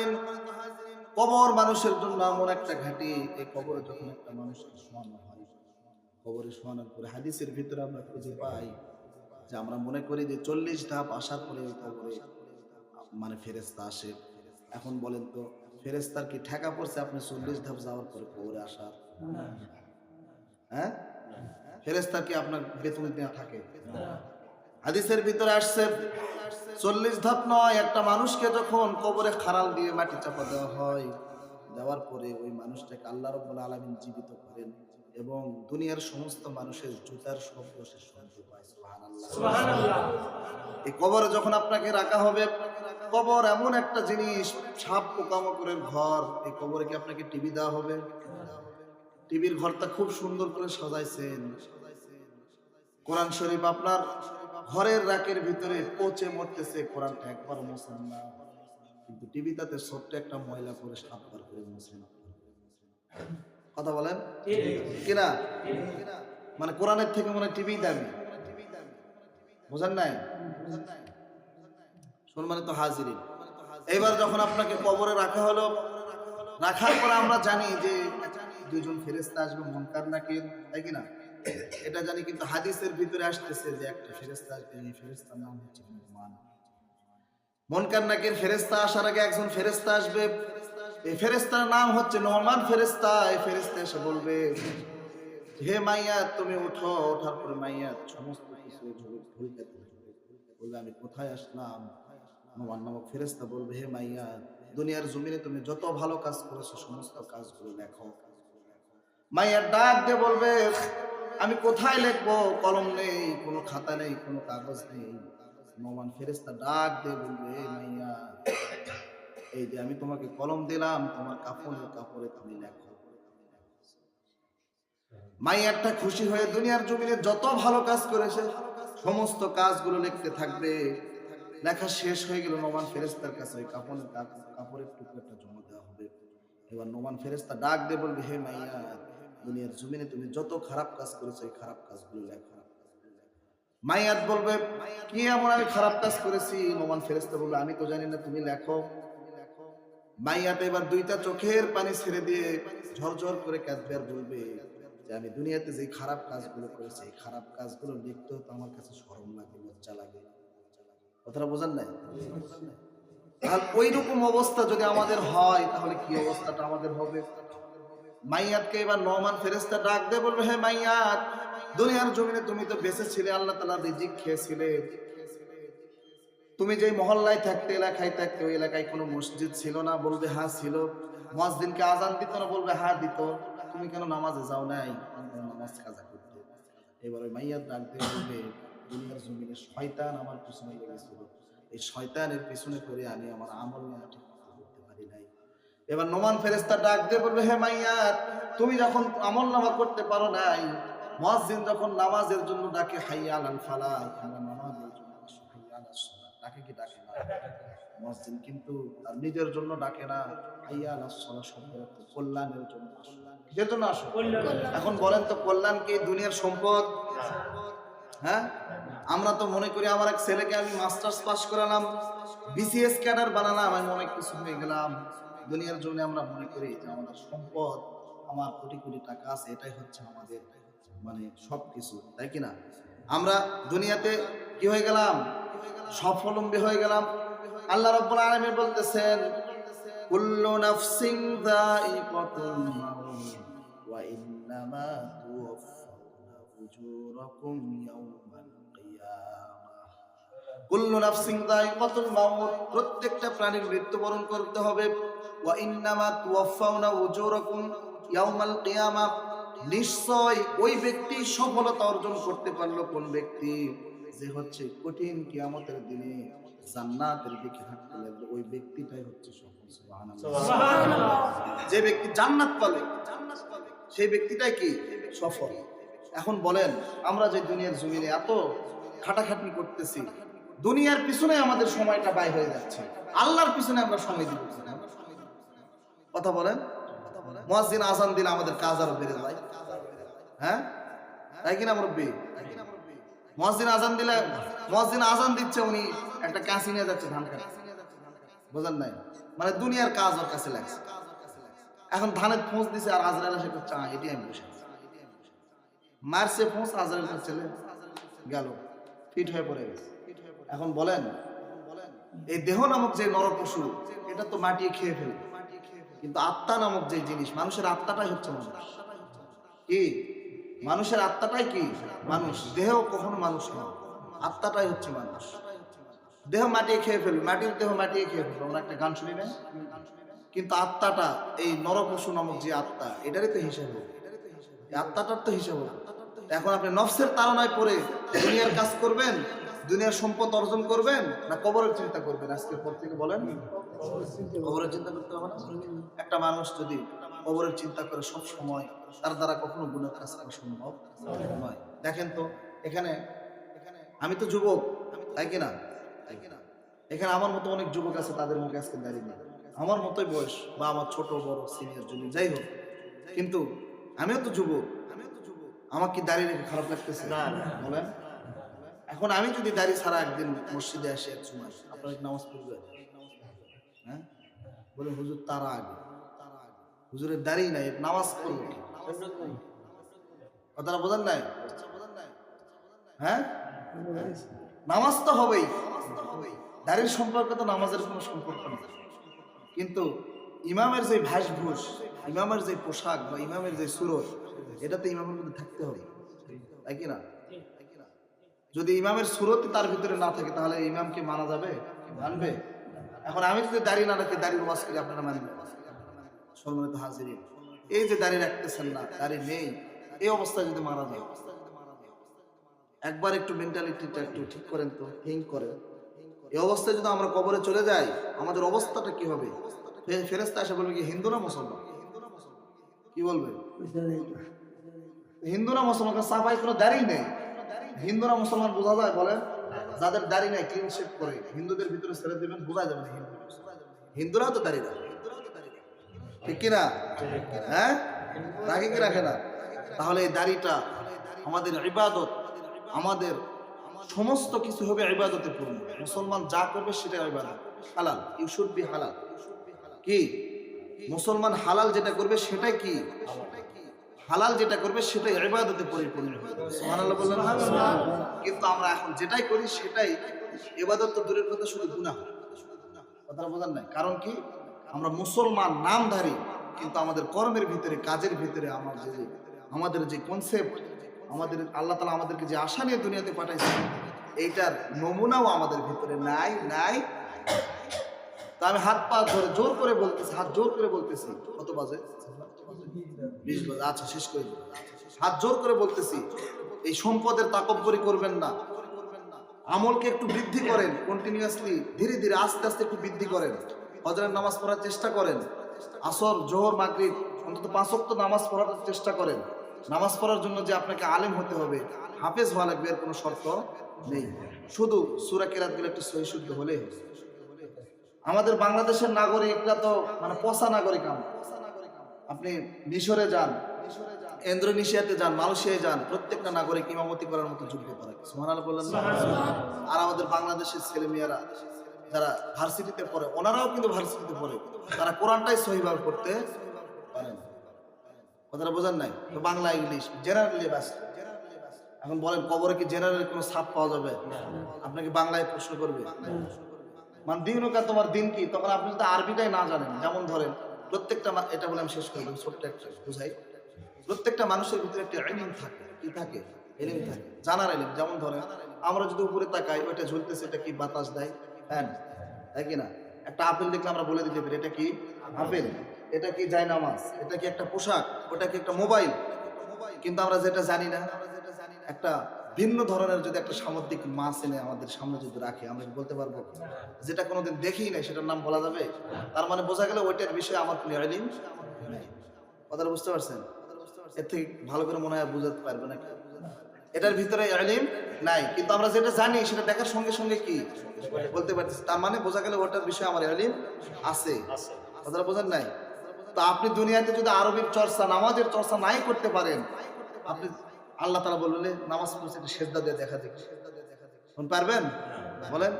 হাজিরিন। কবর মানুষের জন্য এমন একটা ঘাটি, এই কবরে যখন একটা মানুষকে শোয়ানো হয়, কবরে শোয়ানোর পরে হাদিসের ভিতরে আমরা খুঁজে পাই যে আমরা মনে করি যে চল্লিশ ধাপ আসার পরে ওই কবরে মানে ফেরেস্তা আসে। এখন বলেন তো ফেরেস্তার কি ঠেকা পড়ছে আপনি চল্লিশ ধাপ যাওয়ার পরে কবরে আসার? হ্যাঁ? ফেরেস্তার কি আপনার বেতন দেওয়া থাকে? হাদিসের ভিতরে আসছে চল্লিশ ধাপ নয় একটা মানুষকে যখন কবরে খারাল দিয়ে মাটি চাপা দেওয়া হয় দেওয়ার পরে ওই মানুষটাকে আল্লাহ রব্বুল আলমিন জীবিত করেন এবং দুনিয়ার সমস্ত মানুষের জুতার শব্দ সে শুনতে পায়। এই কবরে যখন আপনাকে রাখা হবে কবর এমন একটা জিনিস সাপ পোকামাকড়ের ঘর এই কবরে কি আপনাকে টিভি দেওয়া হবে? টিভির ঘরটা খুব সুন্দর করে সাজাইছেন। কোরআন শরীফ আপনার ঘরের রাকের ভিতরে পচে মরতেছে কোরআনটা একবার মোছেন না কিন্তু টিভিটাতে ছোট্ট একটা ময়লা করে সাতবার করে মোছেন কথা বলেন? কিনা মানে কোরআনের থেকে মনে টিভি দামি। বোঝেন নাই? সম্মানিত হাজিরি এবার যখন আপনাকে কবরে রাখা হলো, রাখার পর আমরা জানি যে দুজন ফেরেস্তা আসবে, মনকার নাকির তাই কিনা এটা জানি কিন্তু হাদিসের ভিতরে আসতেছে যে একটা ফেরেস্তা আসবে ফেরেস্তার নাম হচ্ছে মান মনকার নাকির ফেরেস্তা আসার আগে একজন ফেরেস্তা আসবে। এই ফেরেস্তার নাম হচ্ছে নমান ফেরেস্তা এই ফেরেস্তা এসে বলবে, হে মাইয়া, তুমি উঠো। ওঠার পরে মাইয়া সমস্ত কিছু ভুলতে বলবে, আমি কোথায় আসলাম? নোমান নামক ফেরেস্তা বলবে, হে মাইয়া, দুনিয়ার জমিনে তুমি যত ভালো কাজ করেছ, সমস্ত কাজগুলো লেখো মাইয়ার ডাক দিয়ে বলবে আমি কোথায় লিখব? কলম নেই, কোনো খাতা নেই, কোনো কাগজ নেই। নোমান ফেরেস্তা ডাক দিয়ে বলবে মাইয়া, এই যে আমি তোমাকে কলম দিলাম, তোমার কাপড়ের কাপড়ে তুমি লেখো। মাইয়ারটা খুশি হয়ে দুনিয়ার জমিনে যত ভালো কাজ করেছে সমস্ত কাজগুলো লিখতে থাকবে। লেখা শেষ হয়ে গেল নোমান ফেরেস্তার কাছে ওই কাপড়ের কাপ- কাপড়ের টুকরোটা জমা দেওয়া হবে। এবার নোমান ফেরেস্তা ডাক দিয়ে বলবে, হে মাইয়া দুনিয়ার জমিনে তুমি যত খারাপ কাজ করেছ, এই খারাপ কাজগুলো লেখো মাইয়াত বলবে, কি এমন আমি খারাপ কাজ করেছি? নোমান ফেরেস্তা বলবে আমি তো জানি না, তুমি লেখো। মাইয়াতে এবার দুইটা চোখের পানি ছেড়ে দিয়ে ঝরঝর করে কাঁদবে আর বলবে যে, আমি দুনিয়াতে যে খারাপ কাজগুলো করেছি, এই খারাপ কাজগুলো লিখতেও তো আমার কাছে শরম লাগে, লজ্জা লাগে। কথাটা বোঝান নাই? তাহলে ওই রকম অবস্থা যদি আমাদের হয়, তাহলে কি অবস্থাটা আমাদের হবে? মাইয়াতকে এবার নমান ফেরেস্তা ডাক দিয়ে বলবে হ্যাঁ মাইয়াত, দুনিয়ার জমিনে তুমি তো বেঁচে ছিলে আল্লাহ তালা রিজিক খেয়েছিলে। তুমি যে মহল্লায় থাকতে, এলাকায় থাকতে, ওই এলাকায় কোনো মসজিদ ছিল না? বলবে হ্যাঁ ছিল। মসজিদকে আজান দিত না, বলবে হ্যাঁ দিত। তুমি কেন নামাজে যাও নাই? নামাজ কাজা করতে। এবার ওই মাইয়ার ডাক দিয়ে বলবে, দুনিয়ার জমিনে শয়তান আমার পিছনে লেগেছিল। এই শয়তানের পিছনে করে আমি আমার আমল নামা ঠিক এবার নোমান ফেরেস্তা ডাক দিয়ে বলবে হে মাইয়া তুমি যখন আমল নামা করতে পারো নাই মসজিদ যখন নামাজের জন্য ডাকে হাইয়া আলাল ফালা নামাজের জন্য। ডাকে কি ডাকে না? মসজিদ কিন্তু তার নিজের জন্য ডাকে না হাইয়া শব্দ অর্থ কল্যাণের জন্য কিসের জন্য আসো? এখন বলেন তো কল্যাণ কি দুনিয়ার সম্পদ? হ্যাঁ? আমরা তো মনে করি আমার এক ছেলেকে আমি মাস্টার্স পাস করালাম বিসিএস ক্যাডার বানালাম আমি অনেক কিছু হয়ে গেলাম। দুনিয়ার জন্য আমরা মনে করি যে আমাদের সম্পদ, আমার কোটি কোটি টাকা আছে, এটাই হচ্ছে আমাদের মানে সব কিছু তাই কিনা আমরা দুনিয়াতে কি হয়ে গেলাম? সফলম্বী হয়ে গেলাম। আল্লাহ রব্বুল আলামিন বলতেছেন, কুল্লু ওয়া কুল্লু যায়িকাতুল মাউত প্রত্যেকটা প্রাণীর মৃত্যুবরণ করতে হবে। ওয়া ইন্নামা উজুরাকুম ইয়াওমাল কিয়ামাহ নিশ্চয় ওই ব্যক্তি সফলতা অর্জন করতে পারল কোন ব্যক্তি? যে হচ্ছে কঠিন কিয়ামতের দিনে জান্নাতের দিকে হাঁটতে লাগল। ওই ব্যক্তিটাই হচ্ছে সফল যে ব্যক্তি জান্নাত পাবে। সেই ব্যক্তিটাই কি? সফল। এখন বলেন আমরা যে দুনিয়ার জমিনে এত খাটাখাটনি করতেছি দুনিয়ার পিছনে আমাদের সময়টা ব্যয় হয়ে যাচ্ছে। আল্লাহর পিছনে আমরা সময় দিব। কথা বলেন? মসজিদ আজান দিলে আমাদের কাজ আরও বেড়ে যায়। হ্যাঁ? তাই কিনা মুরব্বী? আজান দিলে দিচ্ছে উনি একটা কাঁচি নিয়ে যাচ্ছে ধান বোঝেন নাই? মানে দুনিয়ার কাজ ওর কাছে লাগছে। এখন ধানের ফোঁস দিছে আর আজরাইল এসে চা এটি আমি বসে মারছে ফোঁস আজরাইল ছেলে গেল, ফিট হয়ে পড়ে গেছে। এখন বলেন, এই দেহ নামক যে নর পশু এটা তো মাটি খেয়ে ফেলে কিন্তু আত্মা নামক যে জিনিস, মানুষের আত্মাটাই হচ্ছে মানুষ। কি? মানুষের আত্মাটাই কি? মানুষ। দেহ কখনো মানুষ নয় আত্মাটাই হচ্ছে মানুষ। দেহ মাটি খেয়ে ফেলবে। মাটির দেহ মাটি খেয়ে ফেলবে। আমরা একটা গান শুনি না কিন্তু আত্মাটা, এই নরপশু নামক যে আত্মা, এটারই তো হিসাব। আত্মাটার তো হিসাব। এখন আপনি নফসের তাড়নায় পড়ে দুনিয়ার কাজ করবেন? দুনিয়ার সম্পদ অর্জন করবেন না কবরের চিন্তা করবেন আজকের পর থেকে বলেন? কবরের চিন্তা করতে হবে না? একটা মানুষ যদি কবরের চিন্তা করে সব সময় তার দ্বারা কখনো গুণের কাজ করা সম্ভব নয়। দেখেন তো এখানে আমি তো যুবক তাই কিনা তাই কিনা এখানে আমার মতো অনেক যুবক আছে তাদের মুখে আজকে দাঁড়িয়ে নেই। আমার মতোই বয়স বা আমার ছোট বড় সিনিয়র জুনিয়র যাই হোক। কিন্তু আমিও তো যুবক আমিও তো যুবক আমার কি দাঁড়িয়ে রেখে খারাপ লাগতেছে। বলেন? এখন আমি যদি দাড়ি ছাড়া একদিন মসজিদে আসি এক সময় আপনার নামাজ পড়বে হ্যাঁ? বলে হুজুর তারা আগে। হুজুরের দাড়ি নাই, নামাজ পড়বে? কথাটা বোঝেন নাই? হ্যাঁ? নামাজ তো হবেই। দাড়ির সম্পর্কে তো নামাজের কোনো সম্পর্ক নেই। কিন্তু ইমামের যে ভাসভূষ ইমামের যে পোশাক বা ইমামের যে সুরত এটা তো ইমামের মধ্যে থাকতে হবে। তাই কি না? যদি ইমামের সুরত তার ভিতরে না থাকে, তাহলে ইমামকে মানা যাবে? মানবে? এখন আমি যদি দাড়ি না রাখি দাড়ির ওয়াজ করি, আপনারা মানবেন? সম্মানিত হাজিরি এই যে দাড়ি রাখতেছেন না দাড়ি নেই, এই অবস্থায় যদি মারা যায়, একবার একটু মেন্টালিটিটা একটু ঠিক করেন তো থিঙ্ক করেন। এই অবস্থায় যদি আমরা কবরে চলে যাই, আমাদের অবস্থাটা কি হবে? ফেরেস্তা এসে বলবে কি, হিন্দু না মুসলমান? কি বলবে? হিন্দু না মুসলমান সাফাই কোনো দাড়ি নেই। হিন্দু না মুসলমান বোঝা যায় বলে, যাদের দাড়ি নাই ক্লিন শেপ করে হিন্দুদের ভিতরে ছেড়ে দেবেন বোঝা যাবে না হিন্দু। হিন্দুরাও তো দাড়ি রাখে ঠিক কিনা? হ্যাঁ? রাখে কি রাখে না? তাহলে এই দাড়িটা আমাদের ইবাদত, আমাদের সমস্ত কিছু হবে ইবাদতে পূর্ণ। মুসলমান যা করবে সেটা ইবাদত হালাল। ইউ শুড বি হালাল কি? মুসলমান হালাল যেটা করবে সেটাই কি? হালাল যেটা করবে সেটাই ইবাদতে পরিপূর্ণ না? কিন্তু আমরা এখন যেটাই করি সেটাই এবাদত তো দূরের কথা, শুধু গুনাহ। কথাটা বোঝার নাই। কারণ কি? আমরা মুসলমান, নামধারী, কিন্তু আমাদের কর্মের ভিতরে, কাজের ভিতরে আমার যে- আমাদের যে কনসেপ্ট আমাদের আল্লাহ তালা আমাদেরকে যে আশা নিয়ে দুনিয়াতে পাঠাইছে এইটার নমুনাও আমাদের ভিতরে নাই নাই। তা আমি হাত পা ধরে জোর করে বলতেছি, হাত জোর করে বলতেছি। কত বাজে? বিশ বাজে। আচ্ছা শেষ করে হাত জোর করে বলতেছি, এই সম্পদের তাকব্বরি করবেন না। আমলকে একটু বৃদ্ধি করেন কন্টিনিউয়াসলি ধীরে ধীরে, আস্তে আস্তে একটু বৃদ্ধি করেন। হজরের নামাজ পড়ার চেষ্টা করেন। আসর, জোহর, মাগরিব, অন্তত পাঁচ ওয়াক্ত নামাজ পড়ার চেষ্টা করেন। নামাজ পড়ার জন্য যে আপনাকে আলেম হতে হবে, হাফেজ হওয়া লাগবে, এর কোনো শর্ত নেই। শুধু সুরা কেরাত গেলে একটু সহি শুদ্ধ হলেই হবে। আমাদের বাংলাদেশের নাগরিকরা তো মানে পচা নাগরিক আমরা। আপনি মিশরে যান ইন্দোনেশিয়াতে যান মালয়েশিয়ায় যান প্রত্যেকটা নাগরিক ইমামতি করার মতো যোগ্যতা রাখে সুবহানাল্লাহ বললেন না? আর আমাদের বাংলাদেশের ছেলে মেয়েরা যারা ভার্সিটিতে পড়ে ওনারাও কিন্তু ভার্সিটিতে পড়ে তারা কোরআনটাই সহিভাবে করতে পারেন। কথাটা বোঝার নাই? বাংলা ইংলিশ জেনারেলি ব্যস্ত এখন বলেন কবরে কি জেনারেল কোনো ছাপ পাওয়া যাবে? আপনাকে বাংলায় প্রশ্ন করবে। মানে দিন ওকা তোমার দিন কি? তখন আপনি যদি আরবিটাই না জানেন, যেমন ধরেন, প্রত্যেকটা এটা বলে আমি শেষ করে দেবো, ছোট্ট একটা বুঝাই। প্রত্যেকটা মানুষের ভিতরে একটা এলিম থাকে, কি থাকে? এলিম থাকে, জানার এলিম যেমন ধরেন, আমরা যদি উপরে তাকাই, ওইটা ঝুলতেছে, এটা কি বাতাস দেয়? ফ্যান, তাই কি না একটা আপেল দেখলে আমরা বলে দিতে পারি, এটা কি আপেল? এটা কি যায় নামাজ এটা কি একটা পোশাক? ওটা কি একটা মোবাইল? কিন্তু আমরা যেটা জানি না, একটা ভিন্ন ধরনের যদি একটা সামুদ্রিক মাছ এনে আমাদের সামনে যদি রাখি, আমরা কি বলতে পারব? যেটা কোনোদিন দেখি নাই, সেটার নাম বলা যাবে? তার মানে বোঝা গেল ওইটার বিষয়ে আমার কোনো নেই। কথাটা বুঝতে পারছেন? এর থেকে ভালো করে মনে হয় বুঝাতে পারবে না এটার ভিতরে এলিম নাই, কিন্তু আমরা যেটা জানি, সেটা দেখার সঙ্গে সঙ্গে কি? বলতে পারতেছি। তার মানে বোঝা গেল ওটার বিষয়ে আমার এলিম আছে। কথাটা বোঝেন নাই? তো আপনি দুনিয়াতে যদি আরবির চর্চা, নামাজের চর্চা নাই করতে পারেন, আপনি আল্লাহ তারা বলবেন নামাজ পড়ছে একটা সেজদা দিয়ে দেখা এখন পারবেন? বলেন,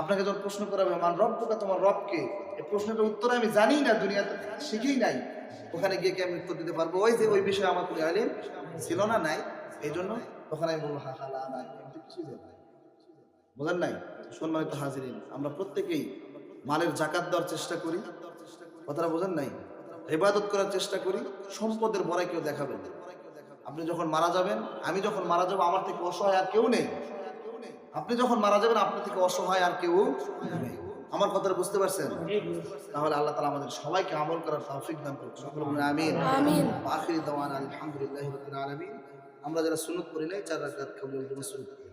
আপনাকে যখন প্রশ্ন করা হবে, মান রব্বুকা, তোমার রবকে? এই প্রশ্নটার উত্তর আমি জানি না, দুনিয়াতে শিখেই নাই। ওখানে গিয়ে কি আমি উত্তর দিতে পারব? ওই যে, ওই বিষয়ে আমার কোনো আলিম ছিল না, নাই। এই জন্য ওখানে আমি বলব, হা হা, লা তো কিছুই না। বোঝেন নাই? সম্মানিত হাজিরিন, আমরা প্রত্যেকেই মালের জাকাত দেওয়ার চেষ্টা করি। কথাটা বোঝেন নাই? ইবাদত করার চেষ্টা করি। সম্পদের বড়াই কেউ দেখাবেন না। আপনি যখন মারা যাবেন আমি যখন মারা যাব আমার থেকে অসহায় আর কেউ নেই। আপনি যখন মারা যাবেন আপনার থেকে অসহায় আর কেউ নেই। আমার কথাটা বুঝতে পারছেন? তাহলে আল্লাহ তালা আমাদের সবাইকে আমল করার তৌফিক দান করুন সকল আমিন। আমিন। আখিরি দাওয়ান আলহামদুলিল্লাহ আলামিন। আমরা যারা সুন্নত করি নাই চার রাকাত কবুল সুন্নত